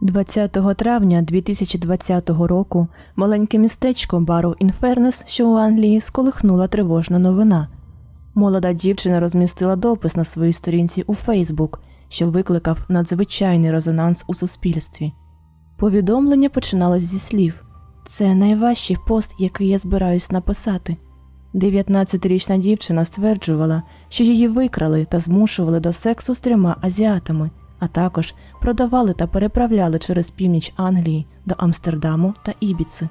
20 травня 2020 року маленьке містечко Бару Інфернес, що у Англії, сколихнула тривожна новина. Молода дівчина розмістила допис на своїй сторінці у Фейсбук, що викликав надзвичайний резонанс у суспільстві. Повідомлення починалось зі слів: Це найважчий пост, який я збираюсь написати. 19-річна дівчина стверджувала, що її викрали та змушували до сексу з трьома азіатами, а також продавали та переправляли через північ Англії до Амстердаму та Ібіци.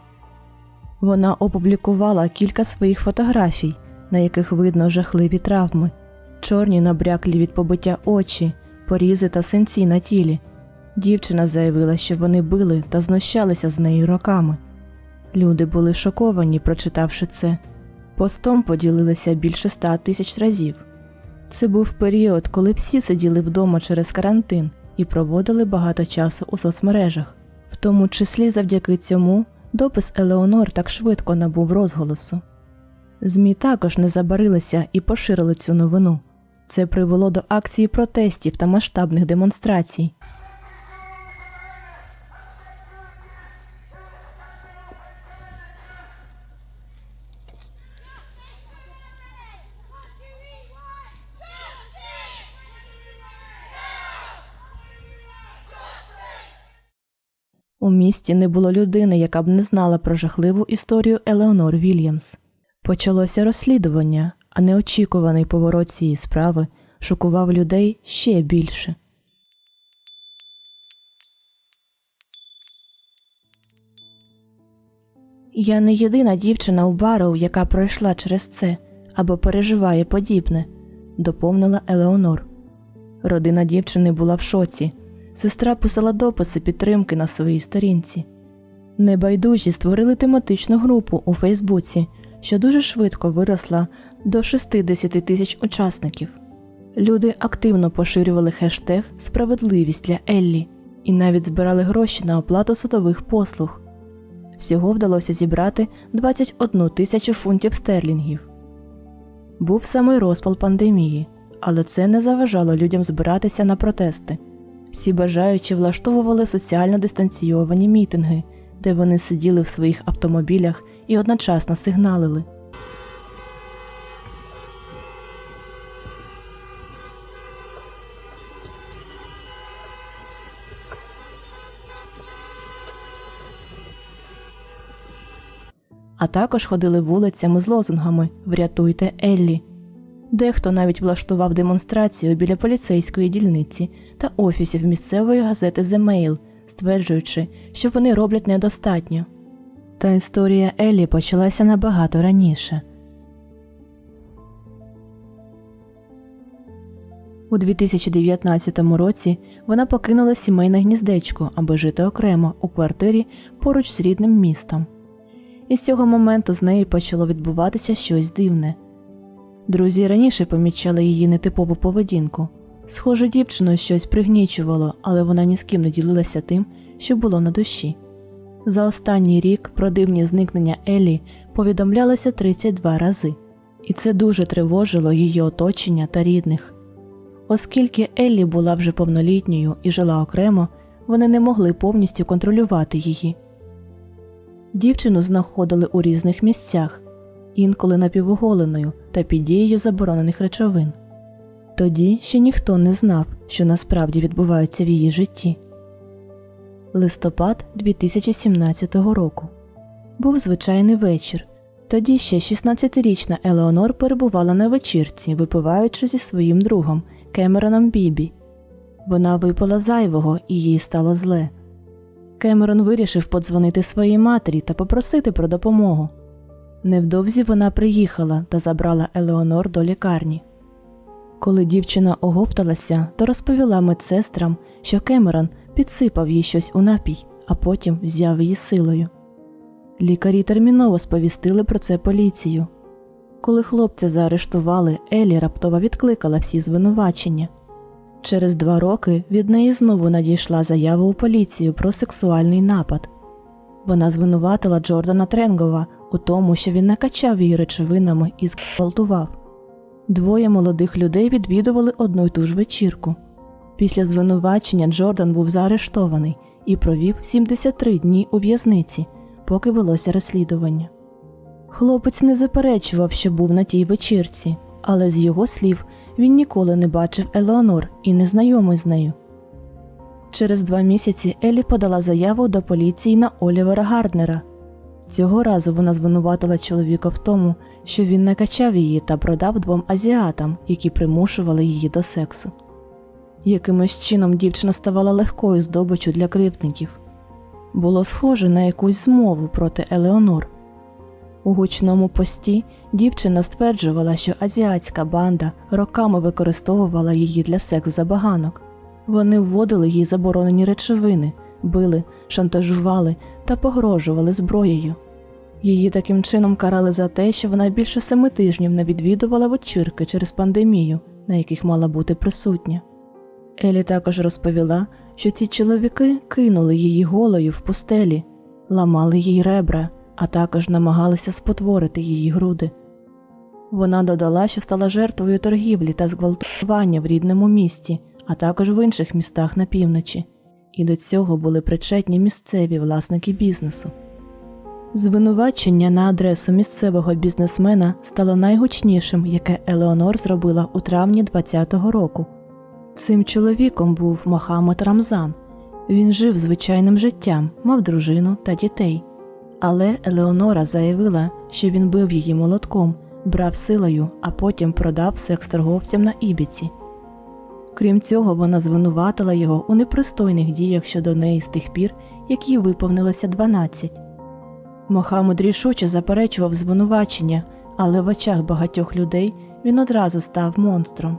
Вона опублікувала кілька своїх фотографій, на яких видно жахливі травми, чорні набряклі від побиття очі, порізи та синці на тілі. Дівчина заявила, що вони били та знущалися з неї роками. Люди були шоковані, прочитавши це. Постом поділилися більше ста тисяч разів. Це був період, коли всі сиділи вдома через карантин і проводили багато часу у соцмережах. В тому числі завдяки цьому допис Елеонор так швидко набув розголосу. ЗМІ також не забарилися і поширили цю новину. Це привело до акції протестів та масштабних демонстрацій. У місті не було людини, яка б не знала про жахливу історію Елеонор Вільямс. Почалося розслідування, а неочікуваний поворот цієї справи шокував людей ще більше. Я не єдина дівчина у Бароу, яка пройшла через це або переживає подібне, доповнила Елеонор. Родина дівчини була в шоці. Сестра писала дописи підтримки на своїй сторінці. Небайдужі створили тематичну групу у Фейсбуці, що дуже швидко виросла до 60 тисяч учасників. Люди активно поширювали хештег Справедливість для Еллі і навіть збирали гроші на оплату судових послуг. Всього вдалося зібрати 21 тисячу фунтів стерлінгів. Був самий розпал пандемії, але це не заважало людям збиратися на протести. Всі бажаючі влаштовували соціально дистанційовані мітинги, де вони сиділи в своїх автомобілях і одночасно сигналили. А також ходили вулицями з лозунгами Врятуйте Еллі. Дехто навіть влаштував демонстрацію біля поліцейської дільниці та офісів місцевої газети The Mail, стверджуючи, що вони роблять недостатньо. Та історія Еллі почалася набагато раніше. У 2019 році вона покинула сімейне гніздечко, аби жити окремо у квартирі поруч з рідним містом. І з цього моменту з нею почало відбуватися щось дивне. Друзі раніше помічали її нетипову поведінку. Схоже, дівчину щось пригнічувало, але вона ні з ким не ділилася тим, що було на душі. За останній рік про дивні зникнення Елі повідомлялося 32 рази, і це дуже тривожило її оточення та рідних. Оскільки Еллі була вже повнолітньою і жила окремо, вони не могли повністю контролювати її. Дівчину знаходили у різних місцях, інколи напівоголеною та під дією заборонених речовин. Тоді ще ніхто не знав, що насправді відбувається в її житті. Листопад 2017 року був звичайний вечір. Тоді ще 16-річна Елеонор перебувала на вечірці, випиваючи зі своїм другом Кемероном Бібі. Вона випила зайвого і їй стало зле. Кемерон вирішив подзвонити своїй матері та попросити про допомогу. Невдовзі вона приїхала та забрала Елеонор до лікарні. Коли дівчина оговталася, то розповіла медсестрам, що Кемерон підсипав їй щось у напій, а потім взяв її силою. Лікарі терміново сповістили про це поліцію. Коли хлопця заарештували, Елі раптово відкликала всі звинувачення. Через два роки від неї знову надійшла заява у поліцію про сексуальний напад. Вона звинуватила Джордана Тренгова у тому, що він накачав її речовинами і зґвалтував. Двоє молодих людей відвідували одну й ту ж вечірку. Після звинувачення Джордан був заарештований і провів 73 дні у в'язниці, поки велося розслідування. Хлопець не заперечував, що був на тій вечірці, але з його слів він ніколи не бачив Елеонор і не знайомий з нею. Через два місяці Елі подала заяву до поліції на Олівера Гарднера. Цього разу вона звинуватила чоловіка в тому, що він накачав її та продав двом азіатам, які примушували її до сексу. Якимось чином дівчина ставала легкою здобиччю для кривдників. Було схоже на якусь змову проти Елеонор. У гучному пості дівчина стверджувала, що азіатська банда роками використовувала її для секс-забаганок. Вони вводили їй заборонені речовини, били, шантажували та погрожували зброєю. Її таким чином карали за те, що вона більше семи тижнів не відвідувала вечірки через пандемію, на яких мала бути присутня. Елі також розповіла, що ці чоловіки кинули її голою в пустелі, ламали їй ребра, а також намагалися спотворити її груди. Вона додала, що стала жертвою торгівлі та зґвалтування в рідному місті, а також в інших містах на півночі, і до цього були причетні місцеві власники бізнесу. Звинувачення на адресу місцевого бізнесмена стало найгучнішим, яке Елеонор зробила у травні 20-го року. Цим чоловіком був Мохаммед Рамзан. Він жив звичайним життям, мав дружину та дітей. Але Елеонора заявила, що він бив її молотком, брав силою, а потім продав секс-торговцям на Ібіці. Крім цього, вона звинуватила його у непристойних діях щодо неї з тих пір, як їй виповнилося 12. Мохамед рішуче заперечував звинувачення, але в очах багатьох людей він одразу став монстром.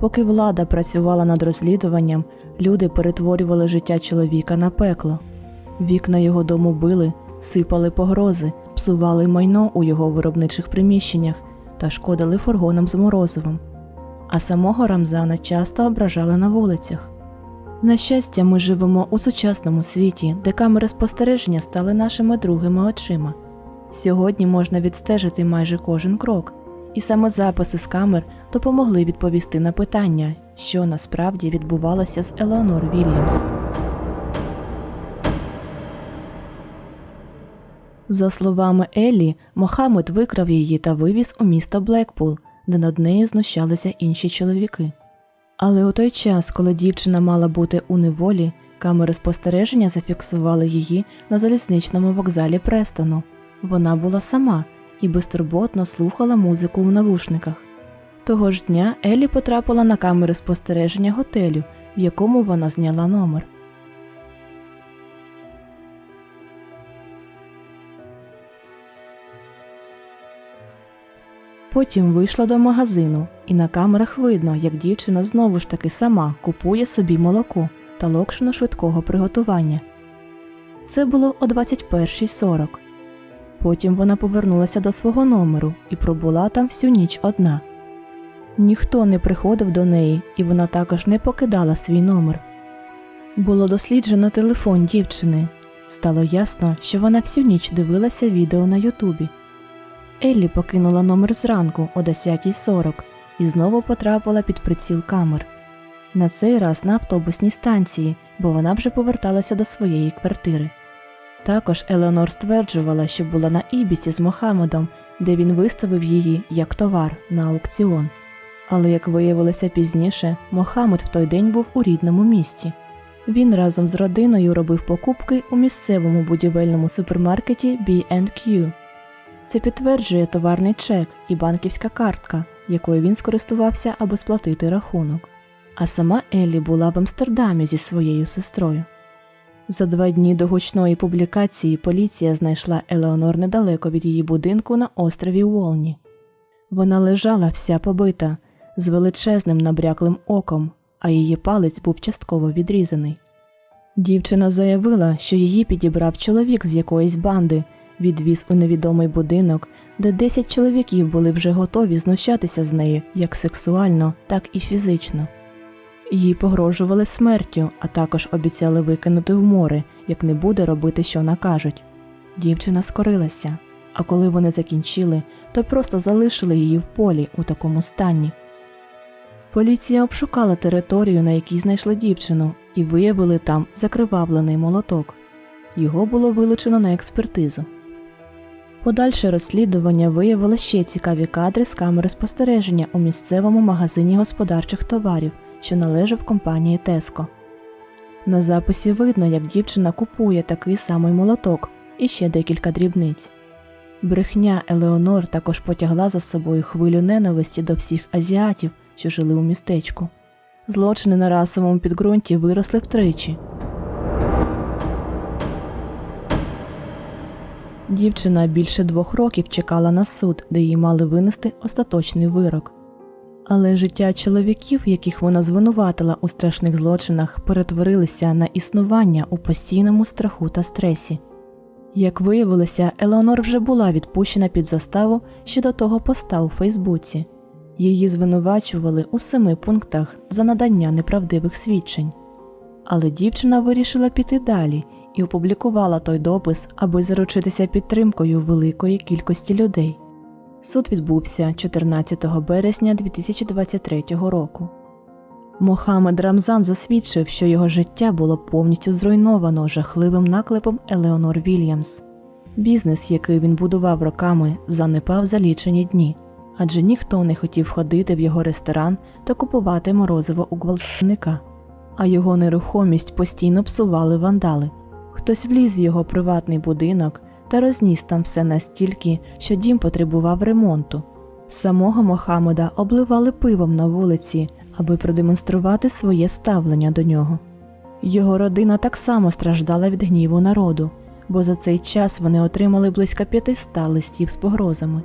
Поки влада працювала над розслідуванням, люди перетворювали життя чоловіка на пекло. Вікна його дому били, сипали погрози, псували майно у його виробничих приміщеннях та шкодили фургонам з морозивом. А самого Рамзана часто ображали на вулицях. На щастя, ми живемо у сучасному світі, де камери спостереження стали нашими другими очима. Сьогодні можна відстежити майже кожен крок, і саме записи з камер допомогли відповісти на питання, що насправді відбувалося з Елеонор Вільямс. За словами Еллі, Мохамед викрав її та вивіз у місто Блекпул, де над нею знущалися інші чоловіки. Але у той час, коли дівчина мала бути у неволі, камери спостереження зафіксували її на залізничному вокзалі Престону. Вона була сама і безтурботно слухала музику у навушниках. Того ж дня Елі потрапила на камери спостереження готелю, в якому вона зняла номер. Потім вийшла до магазину, і на камерах видно, як дівчина знову ж таки сама купує собі молоко та локшину швидкого приготування. Це було о 21.40. Потім вона повернулася до свого номеру і пробула там всю ніч одна. Ніхто не приходив до неї, і вона також не покидала свій номер. Було досліджено телефон дівчини. Стало ясно, що вона всю ніч дивилася відео на Ютубі. Еллі покинула номер зранку о 10.40 і знову потрапила під приціл камер. На цей раз на автобусній станції, бо вона вже поверталася до своєї квартири. Також Елеонор стверджувала, що була на Ібіці з Мохамедом, де він виставив її як товар на аукціон. Але, як виявилося пізніше, Мохамед в той день був у рідному місті. Він разом з родиною робив покупки у місцевому будівельному супермаркеті B&Q. Це підтверджує товарний чек і банківська картка, якою він скористувався, аби сплатити рахунок. А сама Еллі була в Амстердамі зі своєю сестрою. За два дні до гучної публікації поліція знайшла Елеонор недалеко від її будинку на острові Уолні. Вона лежала вся побита, з величезним набряклим оком, а її палець був частково відрізаний. Дівчина заявила, що її підібрав чоловік з якоїсь банди, відвіз у невідомий будинок, де 10 чоловіків були вже готові знущатися з нею як сексуально, так і фізично. Їй погрожували смертю, а також обіцяли викинути в море, як не буде робити, що накажуть. Дівчина скорилася, а коли вони закінчили, то просто залишили її в полі у такому стані. Поліція обшукала територію, на якій знайшли дівчину, і виявили там закривавлений молоток. Його було вилучено на експертизу. Подальше розслідування виявило ще цікаві кадри з камери спостереження у місцевому магазині господарчих товарів, що належав компанії Теско. На записі видно, як дівчина купує такий самий молоток і ще декілька дрібниць. Брехня Елеонор також потягла за собою хвилю ненависті до всіх азіатів, що жили у містечку. Злочини на расовому підґрунті виросли втричі. Дівчина більше двох років чекала на суд, де їй мали винести остаточний вирок. Але життя чоловіків, яких вона звинуватила у страшних злочинах, перетворилися на існування у постійному страху та стресі. Як виявилося, Елеонор вже була відпущена під заставу ще до того поста у Фейсбуці. Її звинувачували у семи пунктах за надання неправдивих свідчень. Але дівчина вирішила піти далі і опублікувала той допис, аби заручитися підтримкою великої кількості людей. Суд відбувся 14 березня 2023 року. Мохамед Рамзан засвідчив, що його життя було повністю зруйновано жахливим наклепом Елеонор Вільямс. Бізнес, який він будував роками, занепав за лічені дні, адже ніхто не хотів ходити в його ресторан та купувати морозиво у гвалтівника, а його нерухомість постійно псували вандали. Хтось вліз в його приватний будинок та розніс там все настільки, що дім потребував ремонту. Самого Мохаммеда обливали пивом на вулиці, аби продемонструвати своє ставлення до нього. Його родина так само страждала від гніву народу, бо за цей час вони отримали близько 500 листів з погрозами.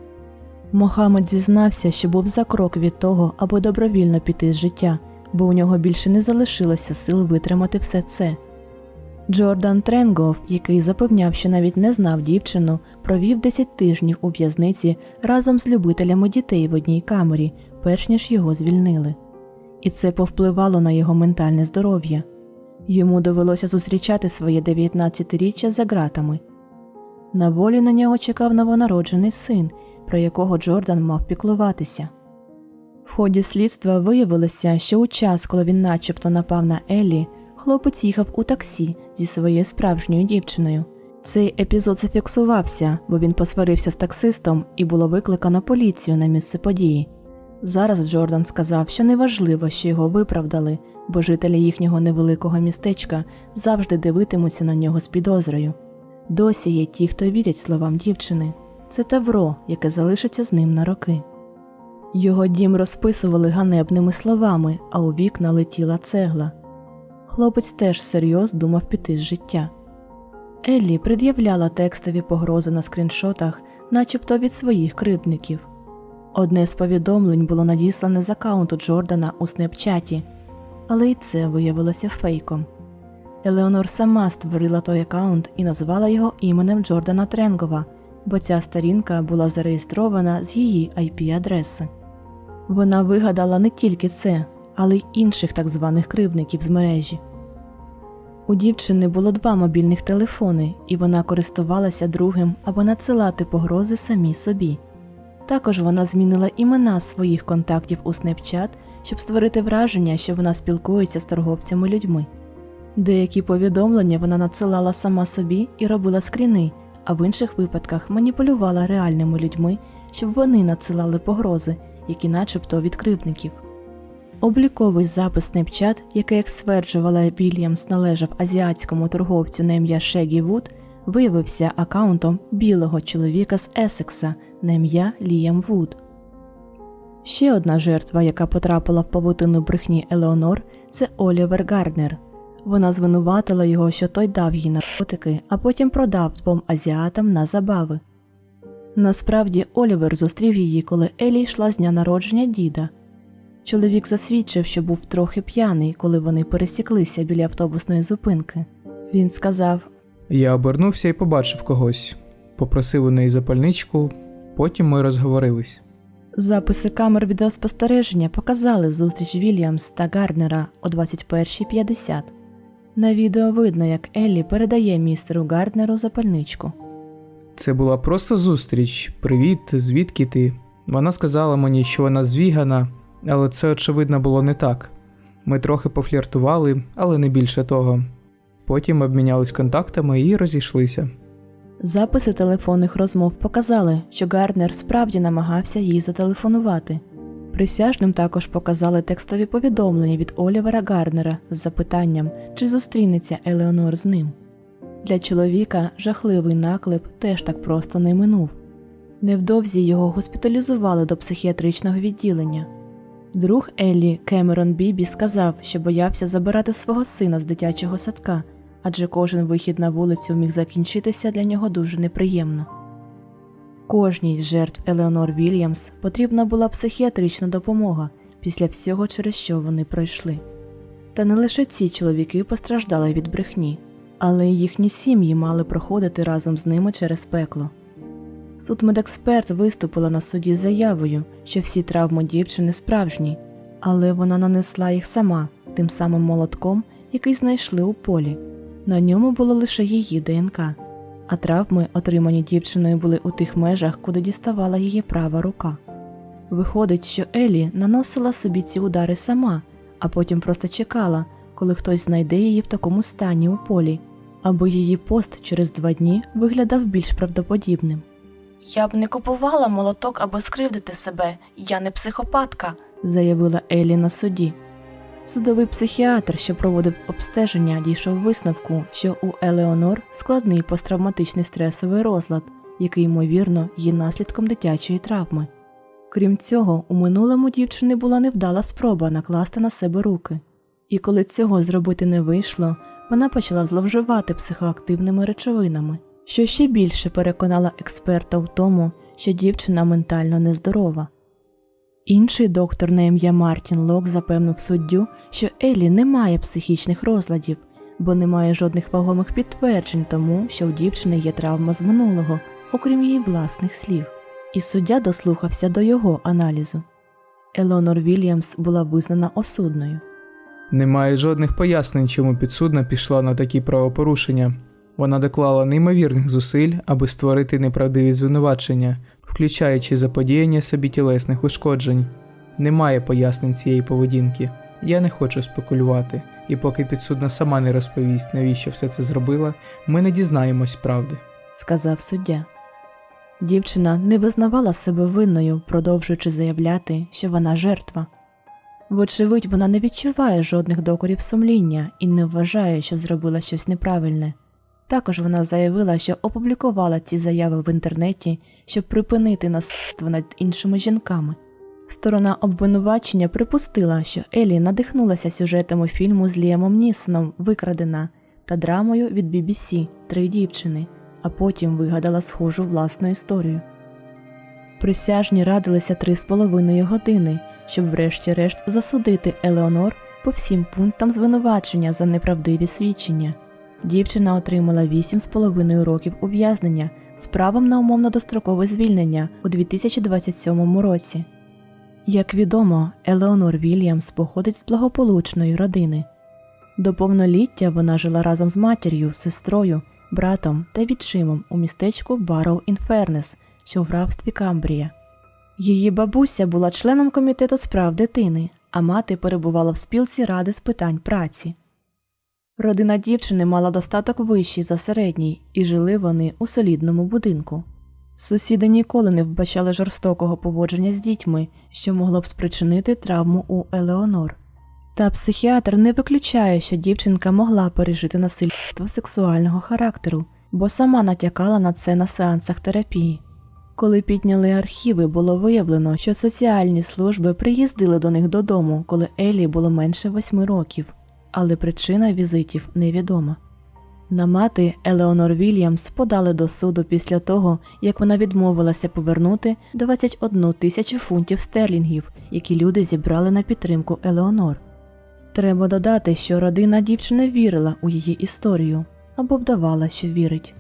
Мохаммед зізнався, що був за крок від того, аби добровільно піти з життя, бо у нього більше не залишилося сил витримати все це. Джордан Тренгов, який запевняв, що навіть не знав дівчину, провів 10 тижнів у в'язниці разом з любителями дітей в одній камері, перш ніж його звільнили. І це повпливало на його ментальне здоров'я. Йому довелося зустрічати своє 19-річчя за ґратами. На волі на нього чекав новонароджений син, про якого Джордан мав піклуватися. В ході слідства виявилося, що у час, коли він начебто напав на Еллі, хлопець їхав у таксі зі своєю справжньою дівчиною. Цей епізод зафіксувався, бо він посварився з таксистом і було викликано поліцію на місце події. Зараз Джордан сказав, що неважливо, що його виправдали, бо жителі їхнього невеликого містечка завжди дивитимуться на нього з підозрою. Досі є ті, хто вірять словам дівчини. Це тавро, яке залишиться з ним на роки. Його дім розписували ганебними словами, а у вікна летіла цегла. Хлопець теж всерйоз думав піти з життя. Еллі пред'являла текстові погрози на скріншотах, начебто від своїх кривдників. Одне з повідомлень було надіслане з аккаунту Джордана у снепчаті, але й це виявилося фейком. Елеонор сама створила той аккаунт і назвала його іменем Джордана Тренгова, бо ця сторінка була зареєстрована з її IP-адреси. Вона вигадала не тільки це, але й інших так званих кривдників з мережі. У дівчини було два мобільних телефони, і вона користувалася другим, аби надсилати погрози самій собі. Також вона змінила імена своїх контактів у Snapchat, щоб створити враження, що вона спілкується з торговцями людьми. Деякі повідомлення вона надсилала сама собі і робила скріни, а в інших випадках маніпулювала реальними людьми, щоб вони надсилали погрози, які начебто від кривдників. Обліковий запис Snapchat, який, як стверджувала Вільямс, належав азіатському торговцю на ім'я Шегі Вуд, виявився акаунтом білого чоловіка з Есекса на ім'я Ліам Вуд. Ще одна жертва, яка потрапила в павутину брехні Елеонор, це Олівер Гарднер. Вона звинуватила його, що той дав їй наркотики, а потім продав двом азіатам на забави. Насправді Олівер зустрів її, коли Елі йшла з дня народження діда. Чоловік засвідчив, що був трохи п'яний, коли вони пересіклися біля автобусної зупинки. Він сказав: Я обернувся і побачив когось. Попросив у неї запальничку, потім ми розговорились. Записи камер відеоспостереження показали зустріч Вільямс та Гарднера о 21.50. На відео видно, як Еллі передає містеру Гарднеру запальничку. Це була просто зустріч. Привіт, звідки ти? Вона сказала мені, що вона звігана, Але це, очевидно, було не так. Ми трохи пофліртували, але не більше того. Потім обмінялись контактами і розійшлися. Записи телефонних розмов показали, що Гарднер справді намагався їй зателефонувати. Присяжним також показали текстові повідомлення від Олівера Гарднера з запитанням, чи зустрінеться Елеонор з ним. Для чоловіка жахливий наклеп теж так просто не минув. Невдовзі його госпіталізували до психіатричного відділення. Друг Еллі Кемерон Бібі сказав, що боявся забирати свого сина з дитячого садка, адже кожен вихід на вулицю міг закінчитися для нього дуже неприємно. Кожній з жертв Елеонор Вільямс потрібна була психіатрична допомога після всього, через що вони пройшли. Та не лише ці чоловіки постраждали від брехні, але й їхні сім'ї мали проходити разом з ними через пекло. Судмедексперт виступила на суді з заявою, що всі травми дівчини справжні, але вона нанесла їх сама тим самим молотком, який знайшли у полі. На ньому було лише її ДНК, а травми, отримані дівчиною, були у тих межах, куди діставала її права рука. Виходить, що Елі наносила собі ці удари сама, а потім просто чекала, коли хтось знайде її в такому стані у полі, або її пост через два дні виглядав більш правдоподібним. Я б не купувала молоток, аби скривдити себе, я не психопатка, заявила Елі на суді. Судовий психіатр, що проводив обстеження, дійшов висновку, що у Елеонор складний посттравматичний стресовий розлад, який, ймовірно, є наслідком дитячої травми. Крім цього, у минулому дівчини була невдала спроба накласти на себе руки, і коли цього зробити не вийшло, вона почала зловживати психоактивними речовинами, що ще більше переконала експерта в тому, що дівчина ментально нездорова. Інший доктор на ім'я Мартін Лок запевнив суддю, що Елі не має психічних розладів, бо немає жодних вагомих підтверджень тому, що у дівчини є травма з минулого, окрім її власних слів. І суддя дослухався до його аналізу. Елеонор Вільямс була визнана осудною. Немає жодних пояснень, чому підсудна пішла на такі правопорушення. Вона доклала неймовірних зусиль, аби створити неправдиві звинувачення, включаючи заподіяння собі тілесних ушкоджень. Немає пояснень цієї поведінки. Я не хочу спекулювати, і поки підсудна сама не розповість, навіщо все це зробила, ми не дізнаємось правди. сказав суддя. Дівчина не визнавала себе винною, продовжуючи заявляти, що вона жертва. Вочевидь, вона не відчуває жодних докорів сумління і не вважає, що зробила щось неправильне. Також вона заявила, що опублікувала ці заяви в інтернеті, щоб припинити насильство над іншими жінками. Сторона обвинувачення припустила, що Елі надихнулася сюжетами фільму з Ліамом Нісоном Викрадена та драмою від BBC Три дівчини, а потім вигадала схожу власну історію. Присяжні радилися три з половиною години, щоб врешті-решт засудити Елеонор по всім пунктам звинувачення за неправдиві свідчення. Дівчина отримала 8,5 років ув'язнення з правом на умовно дострокове звільнення у 2027 році. Як відомо, Елеонор Вільямс походить з благополучної родини. До повноліття вона жила разом з матір'ю, сестрою, братом та відчимом у містечку Барроу Інфернес, що в графстві Камбрія. Її бабуся була членом комітету справ дитини, а мати перебувала в спілці ради з питань праці. Родина дівчини мала достаток вищий за середній, і жили вони у солідному будинку. Сусіди ніколи не вбачали жорстокого поводження з дітьми, що могло б спричинити травму у Елеонор. Та психіатр не виключає, що дівчинка могла пережити насильство сексуального характеру, бо сама натякала на це на сеансах терапії. Коли підняли архіви, було виявлено, що соціальні служби приїздили до них додому, коли Елі було менше восьми років, але причина візитів невідома. На мати Елеонор Вільямс подали до суду після того, як вона відмовилася повернути 21 тисячу фунтів стерлінгів, які люди зібрали на підтримку Елеонор. Треба додати, що родина дівчини вірила у її історію або вдавала, що вірить.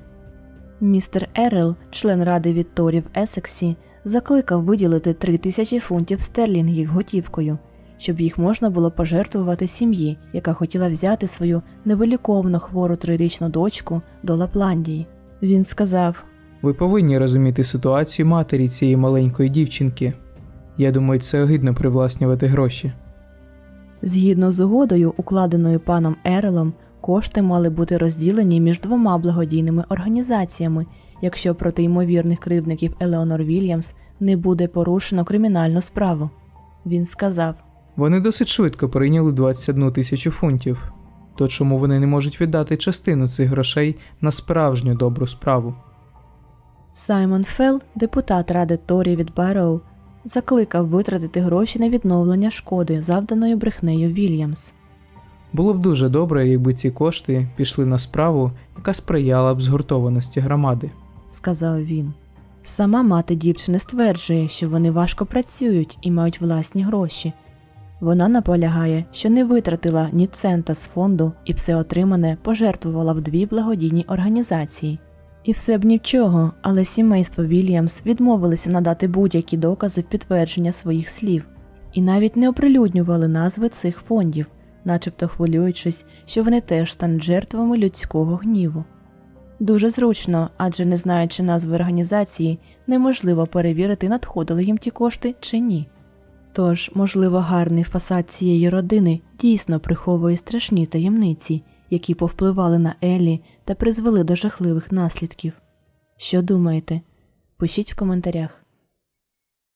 Містер Ерел, член ради Вітторів Есексі, закликав виділити 3 тисячі фунтів стерлінгів готівкою, щоб їх можна було пожертвувати сім'ї, яка хотіла взяти свою невиліковно хвору трирічну дочку до Лапландії. Він сказав: Ви повинні розуміти ситуацію матері цієї маленької дівчинки. Я думаю, це огидно привласнювати гроші. Згідно з угодою, укладеною паном Ерелом, кошти мали бути розділені між двома благодійними організаціями, якщо проти ймовірних кривдників Елеонор Вільямс не буде порушено кримінальну справу. Він сказав: Вони досить швидко прийняли 21 тисячу фунтів. То чому вони не можуть віддати частину цих грошей на справжню добру справу? Саймон Фелл, депутат ради Торі від Барроу, закликав витратити гроші на відновлення шкоди, завданої брехнею Вільямс. Було б дуже добре, якби ці кошти пішли на справу, яка сприяла б згуртованості громади. сказав він. Сама мати дівчини стверджує, що вони важко працюють і мають власні гроші. Вона наполягає, що не витратила ні цента з фонду і все отримане пожертвувала в дві благодійні організації. І все б нічого, але сімейство Вільямс відмовилися надати будь-які докази в підтвердження своїх слів і навіть не оприлюднювали назви цих фондів, начебто хвилюючись, що вони теж стануть жертвами людського гніву. Дуже зручно, адже не знаючи назви організації, неможливо перевірити, надходили їм ті кошти чи ні. Тож, можливо, гарний фасад цієї родини дійсно приховує страшні таємниці, які повпливали на Елі та призвели до жахливих наслідків. Що думаєте? Пишіть в коментарях.